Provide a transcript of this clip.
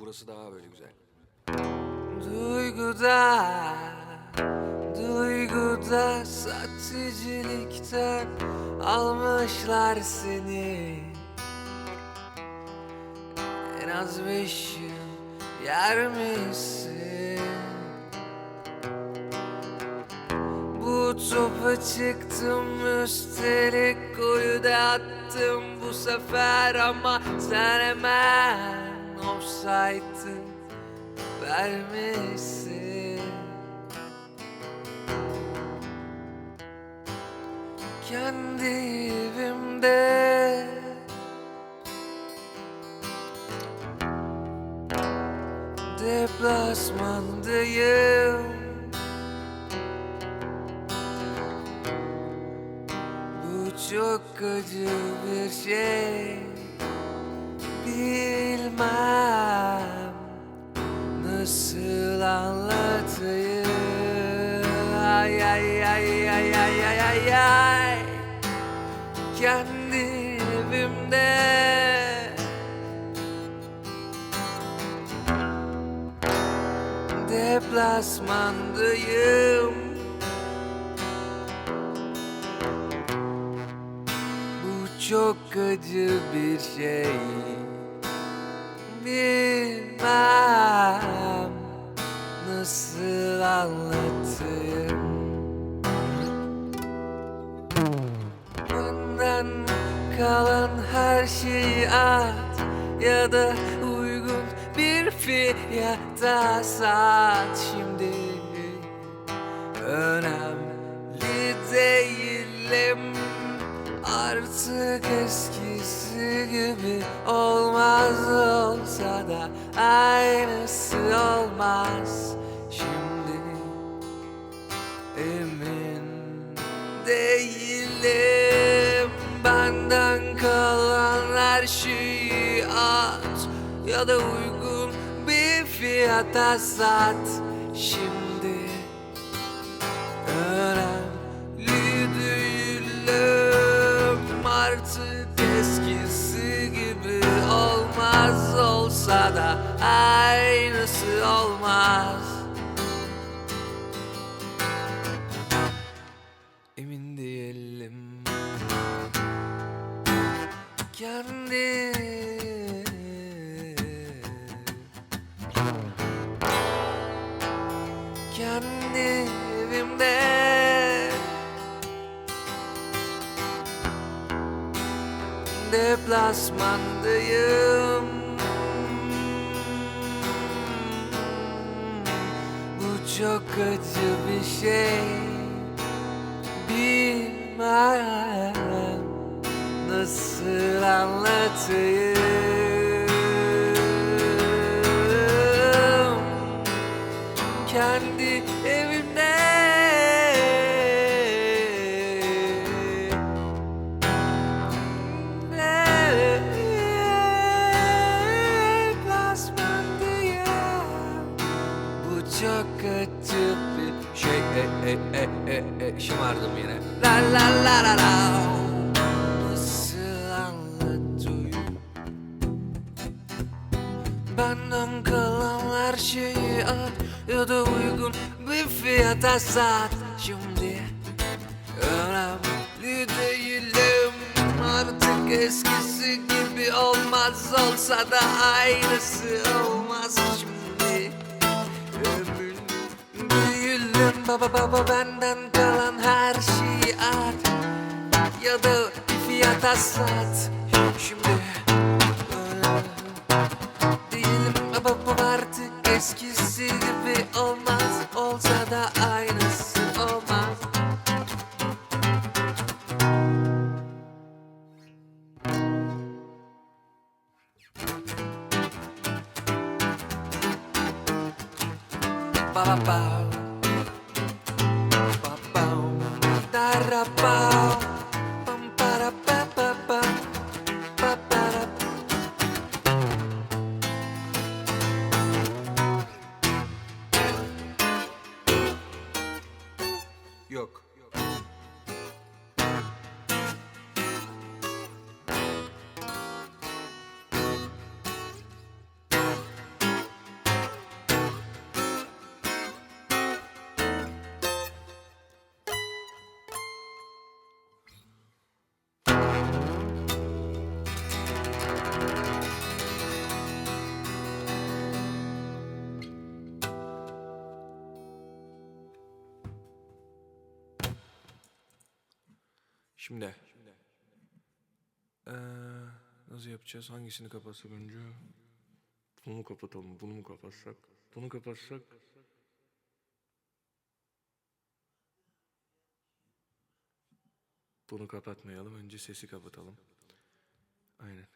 Burası daha böyle güzel. Duyguda, duyguda sahtecilikten almışlar seni En az beş yıl yer misin? Bu topa çıktım üstelik golü de attım bu sefer ama sen hemen offside'ı vermişsin Kendi evimde Deplasmandayım. Bu çok acı bir şey Bilmem Nasıl anlatayım. Ay ay ay ay ay ay ay ay. Kendi evimde. Deplasmandayım. Bu çok acı bir şey Bilmem nasıl anlatayım. Benden kalan her şeyi at Ya da uygun bir fiyata sat. Şimdi Önemli değilim. Artık eskisi gibi olmaz olsa Aynısı olmaz. Şimdi Emin değilim. Benden kalan her şeyi at Ya da uygun bir fiyata sat. Şimdi Aynısı olmaz. Emin değilim. Kendi Kendi evimde. Deplasmandayım çok acı bir şey Bilmem. Nasıl anlatayım Şımardım yine. La la la la la. Nasıl anlatayım Benden kalan her şeyi at Ya da uygun bir fiyata sat. Şimdi önemli değilim. Artık eskisi gibi olmaz. Olsa da aynısı olmaz. Şimdi değilim baba baba benden kalan her şeyi at. Ya da bir fiyata sat Şimdi değilim. Baba baba artık eskisi gibi olmaz. Olsa da aynısı olmaz. Ba ba ba da Şimdi. Ee, nasıl yapacağız? Hangisini kapatsak önce? Bunu mu kapatalım? Bunu mu kapatsak? Bunu kapatsak? Bunu kapatmayalım. Önce sesi kapatalım. Aynen.